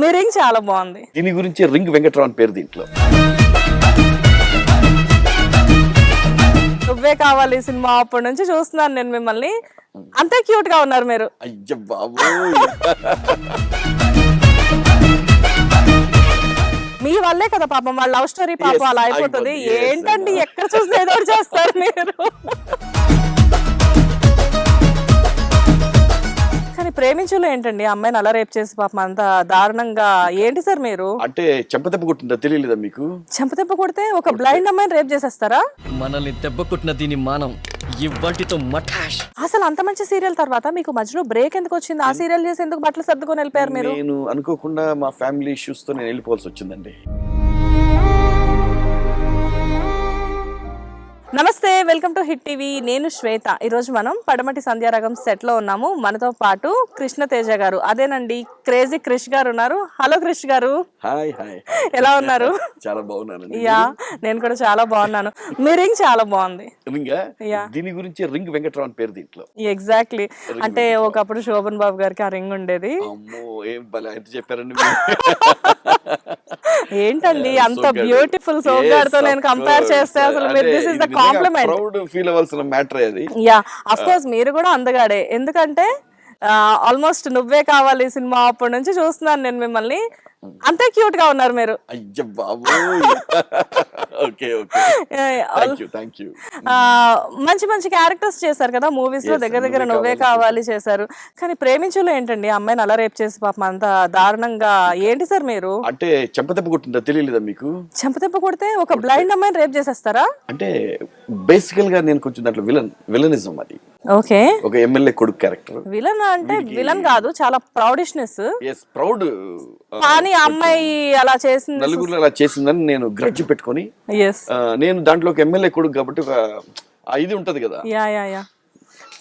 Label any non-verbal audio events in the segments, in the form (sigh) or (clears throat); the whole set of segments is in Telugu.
మీ రింగ్ చాలా బాగుంది. దీని గురించి రింగ్ వెంకట్రావు అని పేరు దీంట్లో. నువ్వే కావాలి సినిమా అప్పటి నుంచి చూస్తున్నాను నేను మిమ్మల్ని. అంతే క్యూట్గా ఉన్నారు మీరు. అయ్య బాబు మీ వల్లే కదా పాపం వాళ్ళ లవ్ స్టోరీ పాపం అలా అయిపోతుంది. ఏంటండి. ఎక్కడ చూస్తే ఏదో చేస్తారు మీరు? ప్రేమించులో ఏంటండి? ఆ అమ్మాయిని అలా రేప్ చేసి పాపం అంత దారుణంగా ఏంటి సార్ మీరు? అంటే చెంపదెబ్బ కొట్టిందా? తెలియలేదా మీకు? చెంపదెబ్బ కొడితే ఒక బ్లైండ్ అమ్మాయిని రేప్ చేసేస్తారా? మనల్ని దెబ్బ కొట్టిన దీని మానం ఇవ్వాటితో మఠాష్. అసలు అంత మంచి సీరియల్ తర్వాత మీకు మధ్యలో బ్రేక్ ఎందుకు వచ్చింది? ఆ సీరియల్ చేసి ఎందుకు బట్టలు సర్దుకొని వెళ్ళిపోయారు మీరు? నేను అనుకోకుండా మా ఫ్యామిలీ ఇష్యూస్తో నేను వెళ్ళిపోవాల్సి వచ్చిందండి. నమస్తే వెల్కమ్ టు హిట్ టీవీ. నేను శ్వేత. ఈ రోజు మనం పడమటి సంధ్యారాగం సెట్లో ఉన్నాము. మనతో పాటు కృష్ణ తేజ గారు. అదేనండి క్రేజీ క్రిష్ గారు ఉన్నారు. హలో క్రిష్ గారు. Hi hi. ఎలా ఉన్నారు? చాలా బాగున్నానండి. యా నేను కూడా చాలా బాగున్నాను. మీ రింగ్ చాలా బాగుంది. దీని గురించి రింగ్ వెంకట్రావు అని పేరు దీంట్లో. ఎగ్జాక్ట్లీ అంటే ఒకప్పుడు శోభన్ బాబు గారికి ఆ రింగ్ ఉండేది. చెప్పారండి. (laughs) ఏంటండి? అంత. బ్యూటిఫుల్ సోగ్గాడితో of నేను కంపేర్. చేస్తే అసలు మీరు this is the compliment proud feel అవ్వాల్సిన మ్యాటర్ అది. యా అఫ్ కోర్స్ మీరు కూడా అందగాడే. ఎందుకంటే ఆల్మోస్ట్ నువ్వే కావాలి సినిమా అప్పటి నుంచి చూస్తున్నాను నేను మిమ్మల్ని. అంతే క్యూట్గా ఉన్నారు మీరు. అయ్య బాబు ఓకే ఓకే. మంచి మంచి క్యారెక్టర్స్ చేశారు కదా మూవీస్లో దగ్గర దగ్గర నువ్వే కావాలి చేశారు. కానీ ప్రేమించులో ఏంటండి? అమ్మాయిని అలా రేప్ చేసి పాపం అంత దారుణంగా ఏంటి సార్ మీరు? అంటే చెంపదెబ్బ కొట్టిందా తెలియలేదా మీకు? చెంపదెబ్బ కొడితే ఒక బ్లైండ్ అమ్మాయిని రేప్ చేసేస్తారా? అంటే బేసికల్గా నేను కొంచెం దాంట్లో విలన్ విలనిజం అది. ఓకే. ఒక ఎమ్మెల్యే కొడుకు క్యారెక్టర్. విలన్ అంటే విలన్ కాదు చాలా ప్రౌడిష్నెస్. ఎస్ ప్రౌడ్ కానీ ఆ అమ్మాయి అలా చేసింది నలుగురు అలా చేసిందని నేను గ్రడ్జ్ పెట్టుకొని ఎస్ ఆ, నేను దాంట్లో ఒక ఎమ్మెల్యే కొడుకు కాబట్టి ఒక ఇది ఉంటది కదా. యా యా యా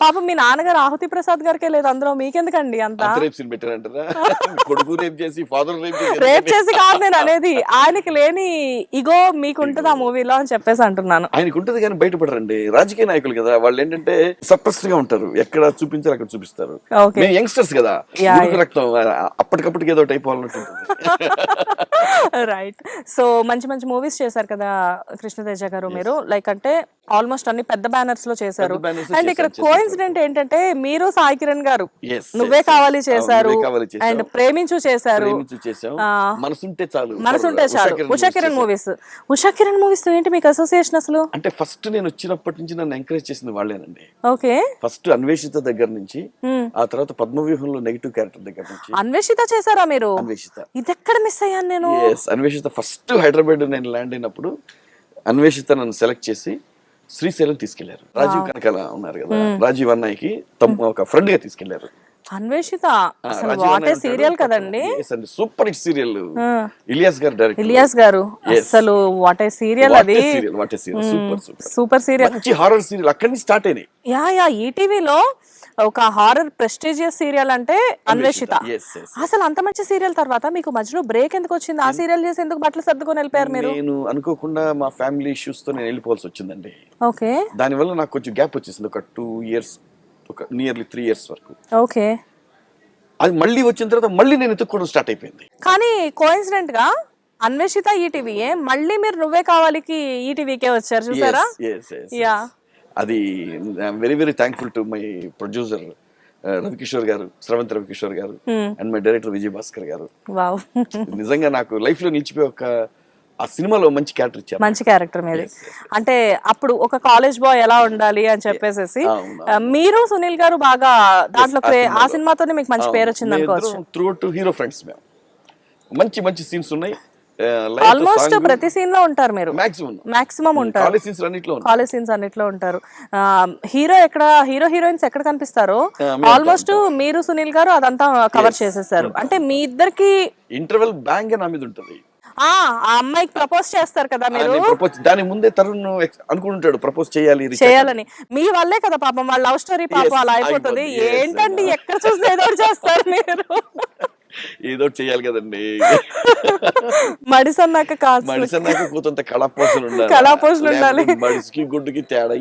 పాపం మీ నాన్నగారు ఆహుతి ప్రసాద్ గారికే లేదు అందులో. మీకెందుకండి అంత? రేప్ సీన్ పెట్టారంటారా? కొడుకు రేప్ చేసి ఫాదర్ రేప్ రేప్ చేసి కాదు నేను అనేది ఆయనకి లేని ఇగో మీకు ఉంటుంది ఆ మూవీలో అని చెప్పేసి అంటున్నాను. ఆయనకు ఉంటది కానీ బయటపడరండి. రాజకీయ నాయకులు కదా వాళ్ళు ఏంటంటే సప్రెస్డ్గా ఉంటారు. ఎక్కడ చూపించాలి అక్కడ చూపిస్తారు. మేము యంగ్స్టర్స్ కదా రక్తం అప్పటికప్పటికి ఏదో ఉంటుంది. (laughs) రైట్ సో మంచి మంచి మూవీస్ చేశారు కదా కృష్ణతేజ గారు మీరు. లైక్ అంటే ఆల్మోస్ట్ అన్ని పెద్ద బ్యానర్స్లో చేశారు. అండ్ ఇక్కడ కోఇన్సిడెంట్ ఏంటంటే మీరు సాయి కిరణ్ గారు నువ్వే కావాలి. చేశారు. అండ్ ప్రేమించు చేశారు. మనసుంటే చాలు. మనసుంటే చాలు. ఉషా కిరణ్. మూవీస్ ఉషా కిరణ్ మూవీస్ ఏంటి మీకు అసోసియేషన్ అసలు? అంటే ఫస్ట్ నేను వచ్చినప్పటి నుంచి నన్ను ఎంకరేజ్ చేసింది వాళ్ళేనండి. ఓకే. ఫస్ట్ అన్వేషిత దగ్గర నుంచి ఆ తర్వాత పద్మవ్యూహంలో నెగిటివ్ క్యారెక్టర్ దగ్గర నుంచి. అన్వేషిత చేశారా మీరు? అన్వేషిత. ఇది ఎక్కడ మిస్ అయ్యాను నేను? అన్వేషిత ఫస్ట్ హైదరాబాద్ నేను ల్యాండ్ అయినప్పుడు అన్వేషిత నన్ను సెలెక్ట్ చేసి శ్రీశైలం తీసుకెళ్ళారు. రాజీవ్ కనకాల ఉన్నారు కదా రాజీవ్ అన్నయ్యకి తమ్ము ఒక ఫ్రెండ్గా తీసుకెళ్ళారు. అన్వేషిత? అసలు సీరియల్ కదండి. సూపర్ హిట్ సీరియల్ ఇలియాస్ గారు డైరెక్ట్ ఇలియాస్ గారు. అసలు వాటే సీరియల్ అది. Serial what serial super super super serial మంచి హారర్ సీరియల్ అక్కడి నుంచి స్టార్ట్ అయినాయి. యా యా ఈటీవీలో ఒక హారర్ ప్రెస్టీజియస్ సీరియల్ అంటే అన్వేషిత. అసలు అంత మంచి సీరియల్ తర్వాత మీకు మధ్యలో బ్రేక్ ఎందుకు వచ్చింది? ఆ సీరియల్ చేసి ఎందుకు బట్టలు సర్దుకొని వెళ్ళిపోయారు మీరు? నేను అనుకోకుండా మా ఫ్యామిలీ ఇష్యూస్తో నేను వెళ్ళిపోవాల్సి వచ్చిందండి. ఓకే. దానివల్ల నాకు కొంచెం గ్యాప్ వచ్చేసింది. ఒక టూ ఇయర్స్ ఒక నియర్లీ త్రీ ఇయర్స్ వరకు. ఓకే. అది మళ్ళీ వచ్చిన తర్వాత మళ్ళీ నేను ఎత్తుక్కోవడం స్టార్ట్ అయిపోయింది. కానీ కోఇన్సిడెంట్గా అన్వేషిత ఈటీవీయే మళ్ళీ మీరు నువ్వే కావాలికి ఈటీవీకే వచ్చారు. చూసారా? Yes, అది I'm very very thankful to my producer Ravikishore గారు స్రవంత్ రవికిషోర్ గారు. And my director Vijay Bhaskar గారు. (laughs) నిజంగా నాకు లైఫ్లో నిలిచిపోయి ఒక ఆ సినిమాలో మంచి క్యారెక్టర్ ఇచ్చారు. మంచి క్యారెక్టర్ మీది. అంటే అప్పుడు ఒక కాలేజ్ బాయ్ ఎలా ఉండాలి అని చెప్పేసి ఆ, మీరు సునీల్ గారు బాగా దాంట్లో ఆ సినిమాతోనే మీకు మంచి పేరు వచ్చింది అనుకోవచ్చు. త్రూ టు హీరో ఫ్రెండ్స్ మేము మంచి మంచి సీన్స్ ఉన్నాయి. ఆల్మోస్ట్ ప్రతి సీన్లో ఉంటారు మీరు. మాక్సిమం మాక్సిమం ఉంటారు. కాలేజ్ సీన్స్ అన్నిట్లో ఉంటారు. హీరో ఎక్కడ హీరో హీరోయిన్స్ ఎక్కడ కనిపిస్తారో? ఆల్మోస్ట్ మీరు సునీల్ గారు అదంతా కవర్ చేసేసారు. అంటే మీ ఇద్దరికి ఇంటర్వెల్ బ్యాంగ్ నా మీద ఉంటుంది. ఆ ఆ అమ్మాయికి ప్రపోజ్ చేస్తారు కదా మీరు? దాని ముందే తరుణ్ అనుకుంటాడు ప్రపోజ్ చేయాలి చేయాలని. మీ వల్లే కదా పాపం వాళ్ళ లవ్ స్టోరీ పాపం అలా అయిపోతుంది. ఏంటండి. ఎక్కడ చూస్తే ఏదో చేస్తారు మీరు? (laughs) ఏదో చేయాలి కదండి మడిసన్నాక కాదు మనిషి అన్నాక కూతంత కళాపోషణ ఉండాలి కళాపోషణ ఉండాలి. మనిషికి గుడ్డుకి తేడా?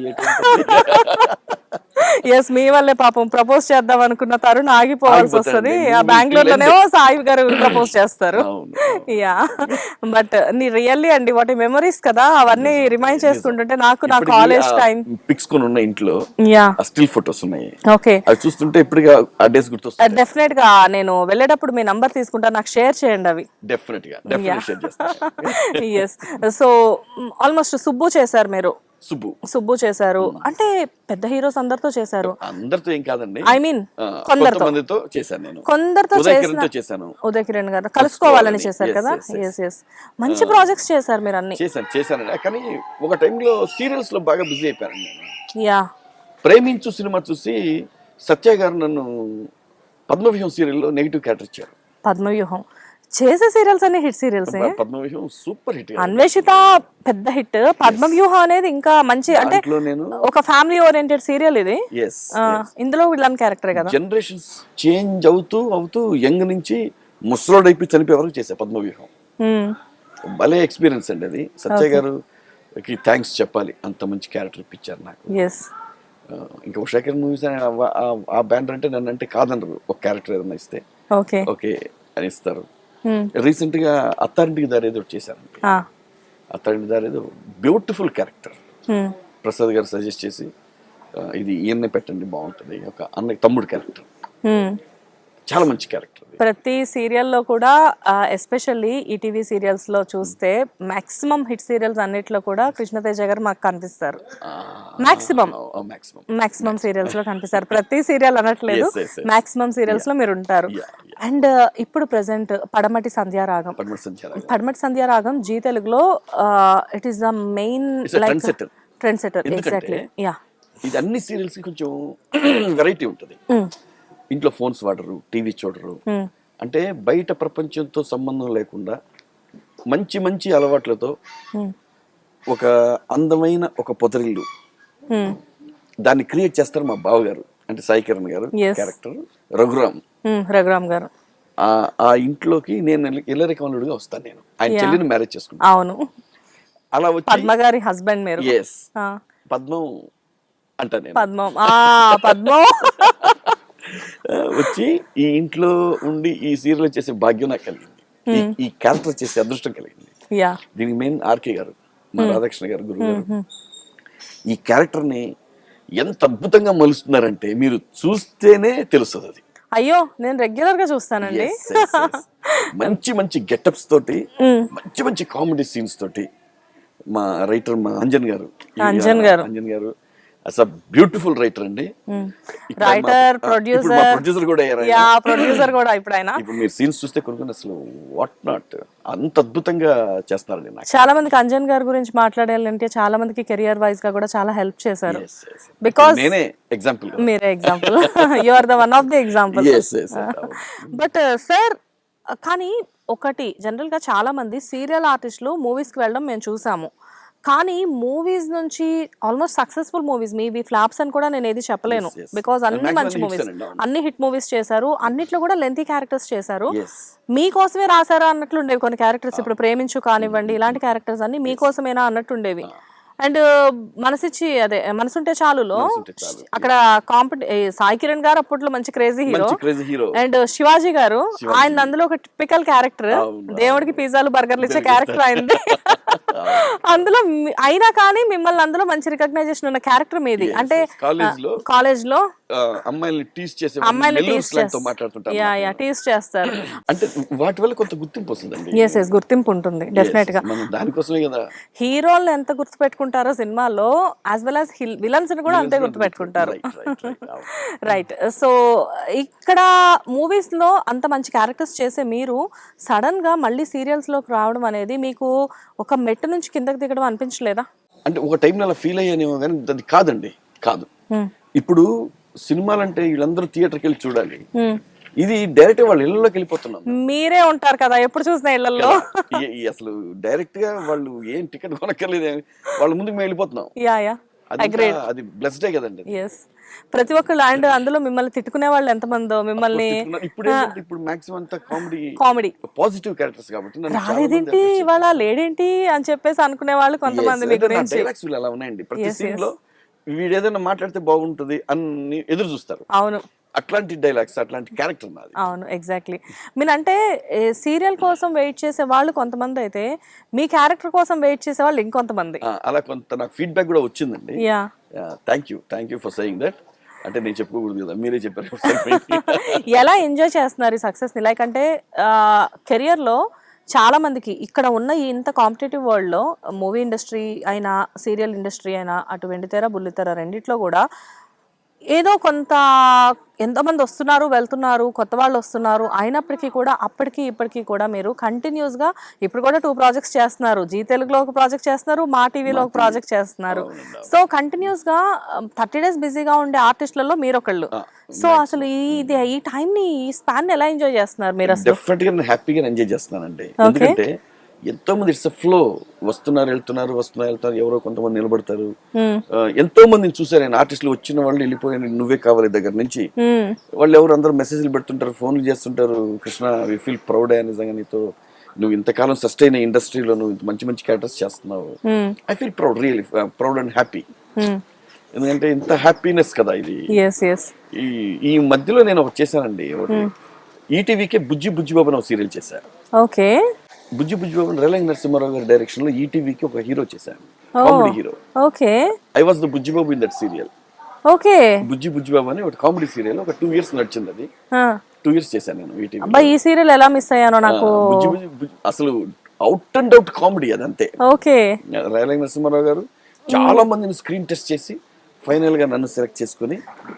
ఎస్ మీ వల్లే పాపం. ప్రపోజ్ చేద్దాం అనుకున్న తరుణ్ ఆగిపోవాల్సి. వస్తుంది. మీ- ఆ మీ బెంగళూరులోనేమో సాయి గారు ప్రపోజ్ చేస్తారు. యా బట్ నీ రియల్లీ అండి వాటి మెమరీస్ కదా అవన్నీ రిమైండ్ చేసుకుంటుంటే నాకు నా కాలేజ్ టైం పిక్స్ కొని ఉన్న ఇంట్లో యా స్టిల్ ఫొటోస్ ఉన్నాయి. ఓకే అవి చూస్తుంటే ఇప్పటిగా ఆ డేస్ గుర్తొస్తాయి. డెఫినెట్గా నేను వెళ్ళేటప్పుడు మీ నంబర్ తీసుకుంటా నాకు షేర్ చేయండి అవి. డెఫినెట్గా ఎస్ సో ఆల్మోస్ట్ సుబ్బు చేశారు మీరు. సుబ్బు. సుబ్బు చేశారు. అంటే పెద్ద హీరోస్ అందరితో చేశారు. అందరితో ఏం కాదండి. ఐ మీన్ కొందరితో. కొంతమందితో చేశాను నేను. కొందరితో చేశాను. ఉదయ్ కిరణ్ గారు. కలుసుకోవాలని చేశారు కదా. ఎస్ ఎస్ మంచి ప్రాజెక్ట్స్ చేశారు మీరు అన్ని. చేశాను చేశాను. కానీ ఒక టైంలో సీరియల్స్లో బాగా బిజీ అయిపోయాను నేను. యా. ప్రేమించు సినిమా చూసి సత్య గారు నన్ను పద్మవ్యూహం సీరియల్లో నెగిటివ్ క్యారెక్టర్ ఇచ్చారు. పద్మవ్యూహం. చేసే సీరియల్స్ అన్ని hit serials. Padmavyuham super hit Anveshitha పెద్ద హిట్. పద్మవ్యూహం అనేది ఇంకా మంచి అంటే ఒక ఫ్యామిలీ ఓరియంటెడ్ సీరియల్ ఇది. ఇందులో విలన్ క్యారెక్టర్ కదా? జనరేషన్స్ చేంజ్ అవుతూ అవుతూ యంగ్ నుంచి ముసలోడైపోయి చనిపోయే వరకు చేశా పద్మవ్యూహం. భలే ఎక్స్పీరియన్స్ అండి అది. సత్య గారుకి థ్యాంక్స్ చెప్పాలి. అంత మంచి క్యారెక్టర్ ఇప్పించారు నాకు. ఇంకా ఉషాకర్ మూవీస్ ఆ బ్యానర్ అంటే నన్ను అంటే కాదనరు ఒక క్యారెక్టర్ ఏదైనా ఇస్తే. ఓకే. ఓకే అని ఇస్తారు రీసెంట్గా అత్తారింటికి దారి ఏదో చేశాను. అత్తారింటి దారి ఏదో బ్యూటిఫుల్ క్యారెక్టర్ ప్రసాద్ గారు సజెస్ట్ చేసి ఇది ఈయన్నే పెట్టండి బాగుంటుంది. ఒక అన్న తమ్ముడు క్యారెక్టర్ చాలా మంచి క్యారెక్టర్ ప్రతి సీరియల్లో కూడా ఎస్పెషల్లీ ఈటీవీ సీరియల్స్లో చూస్తే మాక్సిమం హిట్ సీరియల్స్ అన్నిట్లో కూడా కృష్ణతేజ గారు మాకు కనిపిస్తారు. మాక్సిమం మాక్సిమం మాక్సిమం సీరియల్స్లో కనిపిస్తారు. ప్రతి సీరియల్ అనట్లేదు. మాక్సిమం సీరియల్స్లో మీరు ఉంటారు అండ్ ఇప్పుడు ప్రెసెంట్ పడమటి సంధ్యారాగం పడమటి సంధ్యారాగం జీ తెలుగులో it is the main trendsetter. Trend setter exactly yeah ఇది అన్ని సీరియల్స్ కొంచెం (clears throat) వెరైటీ ఉంటుంది. ఇంట్లో ఫోన్స్ వాడరు టీవీ చూడరు. అంటే బయట ప్రపంచంతో సంబంధం లేకుండా మంచి మంచి అలవాట్లతో ఒక అందమైన ఒక పొదరిల్లు దాన్ని క్రియేట్ చేస్తారు మా బావగారు అంటే సాయి కిరణ్ గారు. క్యారెక్టర్ రఘురామ్. రఘురామ్ గారు. ఆ ఇంట్లోకి నేను ఇల్లరికమలుడిగా వస్తాను నేను. ఆయన. చెల్లిని మ్యారేజ్ చేసుకుంటాను. అవును. అలా వచ్చి పద్మ గారి హస్బెండ్ మీరు ఎస్ పద్మం అంటా పద్మం. పద్మం. (laughs) వచ్చి ఈ ఇంట్లో ఉండి ఈ సీరియల్ చేసే భాగ్యం నాకు కలిగింది. ఈ- క్యారెక్టర్ చేసే అదృష్టం కలిగింది. దీనికి మెయిన్ ఆర్కే గారు మా రాధాకృష్ణ గారు గురువు గారు. ఈ క్యారెక్టర్ని ఎంత అద్భుతంగా మలుస్తున్నారంటే మీరు చూస్తేనే తెలుస్తుంది అది. అయ్యో నేను రెగ్యులర్గా చూస్తానండి. మంచి మంచి గెటప్స్ తోటి మంచి మంచి కామెడీ సీన్స్ తోటి మా రైటర్ మా అంజన్ గారు అంజన్ గారు. అంజన్ గారు అసలు బ్యూటిఫుల్ రైటర్ అండి. రైటర్ ప్రొడ్యూసర్ ప్రొడ్యూసర్ కూడా. యా ప్రొడ్యూసర్ కూడా ఇప్పుడు ఆయన. ఇప్పుడు మీరు సీన్స్ చూస్తే కొన్ని అసలు వాట్ నాట్ అంత అద్భుతంగా చేస్తున్నారండి నాకు. చాలా మందికి అంజన్ గారి గురించి మాట్లాడాలంటే చాలా మందికి కెరియర్ వైజ్గా కూడా చాలా హెల్ప్ చేశారు. బికాస్ నేనే ఎగ్జాంపుల్ మీరే example you are the one of the example. But sir కానీ ఒకటి జనరల్గా చాలా మంది సీరియల్ ఆర్టిస్టులు మూవీస్కి వెళ్ళడం మేము చూసాము. కానీ మూవీస్ నుంచి ఆల్మోస్ట్ సక్సెస్ఫుల్ మూవీస్ మీవి ఫ్లాప్స్ అని కూడా నేను ఏది చెప్పలేను. బికాస్ అన్ని మంచి మూవీస్. అన్ని హిట్ మూవీస్ చేశారు. అన్నిట్లో కూడా లెంతీ క్యారెక్టర్స్ చేశారు. మీకోసమే రాశారా అన్నట్లు ఉండేవి కొన్ని క్యారెక్టర్స్ ఇప్పుడు ప్రేమించు కానివ్వండి ఇలాంటి క్యారెక్టర్స్ అన్ని మీకోసమేనా అన్నట్టు ఉండేవి అండ్ మనసిచ్చి అదే మనసుంటే చాలులో. అక్కడ కాంపిటి సాయి కిరణ్ గారు అప్పట్లో మంచి క్రేజీ హీరో అండ్ శివాజీ గారు ఆయన అందులో ఒక టిపికల్ క్యారెక్టర్ దేవుడికి పిజ్జాలు బర్గర్లు ఇచ్చే క్యారెక్టర్ అయింది (laughs) (laughs) అందులో అయినా కానీ మిమ్మల్ని అందులో మంచి రికగ్నైజేషన్ ఉన్న క్యారెక్టర్ మీది. అంటే కాలేజ్లో కాలేజ్లో అమ్మాయిల్ని టీస్ చేసే అమ్మాయిని టీస్ మాట్లాడుతుంటారు యా యా టీస్ చేస్తారు. అంటే వాటి వల్ల కొంత గుర్తింపు వస్తుందండి. ఎస్ ఎస్ గుర్తింపు ఉంటుంది డెఫినెట్గా. దానికోసమే కదా. హీరోలు ఎంత గుర్తు పెట్టుకుంటారో సినిమాలో యాజ్ వెల్ యాజ్ విలన్స్ని కూడా అంతే గుర్తు పెట్టుకుంటారు. రైట్ సో ఇక్కడ మూవీస్లో అంత మంచి క్యారెక్టర్స్ చేసే మీరు సడన్గా మళ్ళీ సీరియల్స్లోకి రావడం అనేది మీకు ఒక మెట్టు నుంచి కిందకి దిగడం అనిపించలేదా? అంటే ఒక టైంలో అలా ఫీల్ అయ్యానేమో కానీ అది కాదండి కాదు. ఇప్పుడు సినిమాలు అంటే వీళ్ళందరూ థియేటర్కి వెళ్ళి చూడాలి. ఇది డైరెక్ట్ వాళ్ళ ఇళ్ళలోకి వెళ్ళిపోతున్నాం మీరే ఉంటారు కదా ఎప్పుడు చూసిన ఈ అసలు డైరెక్ట్గా వాళ్ళు ఏం టికెట్ కొనక్కర్లేదు వాళ్ళ ముందుకు మేము వెళ్ళిపోతున్నాం. అది బ్లెస్డే కదండి ప్రతి ఒక్కళ్ళు అండ్ అందులో మిమ్మల్ని తిట్టుకునే వాళ్ళు ఎంతమందో మిమ్మల్ని ఇప్పుడు ఇప్పుడు మాక్సిమం అంతా కామెడీ కామెడీ. పాజిటివ్ క్యారెక్టర్స్ కాబట్టి రాలేదేంటి? ఇవాళ లేడేంటి అని చెప్పేసి అనుకునే వాళ్ళు కొంతమంది మీ గురించి డైలాగ్స్ అలా ఉన్నాయండి. ప్రతి సీన్. లో వీడు ఏదైనా మాట్లాడితే బాగుంటుంది అని ఎదురు చూస్తారు. అవును. అట్లాంటి డైలాగ్స్ అట్లాంటి క్యారెక్టర్ నాది అవును ఎగ్జాక్ట్లీ మీరు అంటే సీరియల్ కోసం వెయిట్ చేసే వాళ్ళు కొంతమంది అయితే మీ క్యారెక్టర్ కోసం వెయిట్ చేసే వాళ్ళు ఇంకొంతమంది. అలా కొంత నాకు ఫీడ్బ్యాక్ కూడా వచ్చిందండి. Yeah. Thank you thank you for saying that అంటే నేను చెప్పుకోకూడదు కదా మీరే చెప్పారు. (laughs) ఎలా ఎంజాయ్ చేస్తున్నారు ఈ సక్సెస్ని లైక్ అంటే కెరియర్లో చాలా మందికి ఇక్కడ ఉన్న ఈ ఇంత కాంపిటేటివ్ వరల్డ్లో మూవీ ఇండస్ట్రీ అయినా సీరియల్ ఇండస్ట్రీ అయినా అటు వెండితెర బుల్లితెర రెండిట్లో కూడా ఏదో కొంత ఎంతమంది వస్తున్నారు వెళ్తున్నారు కొత్త వాళ్ళు వస్తున్నారు అయినప్పటికీ కూడా అప్పటికి ఇప్పటికీ కూడా మీరు కంటిన్యూస్గా ఇప్పుడు కూడా టూ ప్రాజెక్ట్స్ చేస్తున్నారు. జీ తెలుగులో ఒక ప్రాజెక్ట్ చేస్తున్నారు మా టీవీలో ఒక ప్రాజెక్ట్ చేస్తున్నారు. సో కంటిన్యూస్గా థర్టీ డేస్ బిజీగా ఉండే ఆర్టిస్టులలో మీరు ఒకళ్ళు సో అసలు ఈ ఇది ఈ టైంని ఈ స్పాన్ ఎలా ఎంజాయ్ చేస్తున్నారు మీరు అసలు? హ్యాపీగా ఎంజాయ్ చేస్తున్నానండి. ఎందుకంటే ఎంతో మంది ఇట్స్ ఫ్లో. వస్తున్నారు వెళ్తున్నారు వస్తున్నారు వెళ్తున్నారు ఎవరో కొంతమంది నిలబడతారు. ఎంతో మందిని చూసారు నేను. ఆర్టిస్టులు వచ్చిన వాళ్ళు వెళ్ళిపోయిన. నువ్వే కావాలి దగ్గర నుంచి. వాళ్ళు ఎవరు అందరూ మెసేజ్లు పెడుతుంటారు ఫోన్లు చేస్తుంటారు. కృష్ణ వి ఫీల్ ప్రౌడ్ అయ్యా నిజంగా నీతో. నువ్వు ఇంతకాలం సస్టైన్ ఇండస్ట్రీలో నువ్వు ఇంత మంచి మంచి క్యారెక్టర్స్ చేస్తున్నావు. I feel proud really proud and happy. ఎందుకంటే ఇంత హ్యాపీనెస్ కదా ఇది. ఈ ఈ మధ్యలో నేను ఒకటి చేశానండి. ఈటీవీకే బుజ్జి బుజ్జి బాబు ఒక సీరియల్ చేశాను ఓకే బుజ్జి బుజ్జి బాబు రేలంగ్ నరసింహారావు గారి డైరెక్షన్లో ఈటీవీకి ఒక హీరో చేశాను comedy hero okay. I was the Bujji Babu in that serial okay. Bujji Bujji Babu అని ఒక కామెడీ సీరియల్ ఒక టూ ఇయర్స్ నడిచింది అది. టూ ఇయర్స్ చేశాను నేను ఈటీవీ అబ్బా ఈ సీరియల్ ఎలా మిస్ అయ్యానో నాకు? బుజ్జి బుజ్జి బుజ్జి అసలు అవుట్ అండ్ అవుట్ కామెడీ అది అంతే. ఓకే. రేలంగ్ నరసింహారావు గారు చాలా మందిని స్క్రీన్ టెస్ట్ చేసి ఫైనల్గా నన్ను సెలెక్ట్ చేసుకుని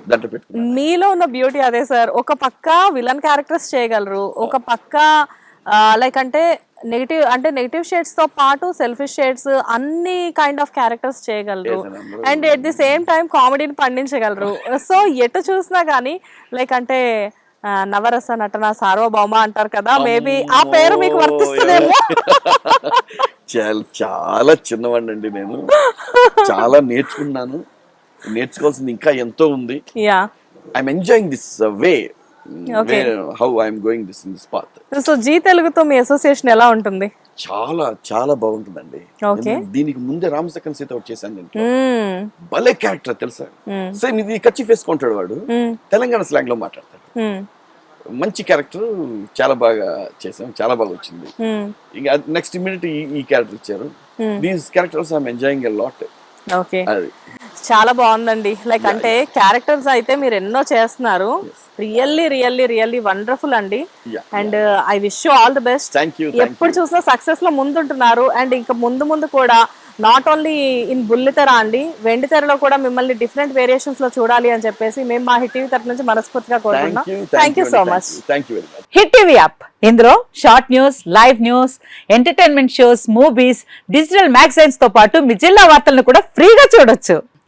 దాంట్లో పెట్టుకున్నాను మీలో ఉన్న బ్యూటీ అదే సార్. ఒక పక్క విలన్ క్యారెక్టర్స్ చేయగలరు. ఒక పక్క లైక్ అంటే నెగిటివ్ అంటే నెగిటివ్ షేడ్స్తో పాటు సెల్ఫిష్ షేడ్స్ అన్ని కైండ్ ఆఫ్ క్యారెక్టర్స్ చేయగలరు. And at the same time కామెడీని పండించగలరు. సో ఎటు చూసినా కానీ లైక్ అంటే నవరస నటన సార్వభౌమ అంటారు కదా మేబీ ఆ పేరు మీకు వర్తిస్తుందేమో. (laughs) చాలా చాలా చిన్నవాడినండి నేను. చాలా నేర్చుకున్నాను. నేర్చుకోవాల్సింది ఇంకా ఎంతో ఉంది. Yeah I'm enjoying this way. How I'm going this in this path so Zee తెలుగుతో మీ అసోసియేషన్ ఎలా ఉంటుంది? చాలా చాలా బాగుంటుందండి. దీనికి ముందే రామసక్కన్ సీత ఒకటి చేశాను నేను. మ్మ్. భలే క్యారెక్టర్ తెలుసా. సేమ్ ఇది కచ్చి వేసుకుంటాడు వాడు. మ్మ్. తెలంగాణ స్లాంగ్లో మాట్లాడతాడు. మంచి క్యారెక్టర్ చాలా బాగా చేసాం చాలా బాగా వచ్చింది. ఇంకా నెక్స్ట్ ఇమీడియట్ ఈ క్యారెక్టర్ ఇచ్చారు. These characters I'm enjoying a lot okay అది. చాలా బాగుందండి. లైక్ అంటే క్యారెక్టర్స్ అయితే మీరు ఎన్నో చేస్తున్నారు. రియల్లీ రియల్లీ రియల్లీ వండర్ఫుల్ అండి. And I wish you all the best ఎప్పుడు చూసినా సక్సెస్లో ముందుంటున్నారు. అండ్ ఇంకా ముందు ముందు కూడా నాట్ ఓన్లీ ఇన్ బుల్లితెర అండి వెండి తెరలో కూడా మిమ్మల్ని డిఫరెంట్ వేరియేషన్స్లో చూడాలి అని చెప్పేసి మేము మా హిట్ టీవీ తరఫు నుంచి మనస్ఫూర్తిగా కోరుకుంటున్నాం. You thank you so much hit TV app ఇందులో short news live news entertainment shows movies digital మ్యాగజైన్స్తో పాటు మీ జిల్లా వార్తలను కూడా ఫ్రీగా చూడొచ్చు.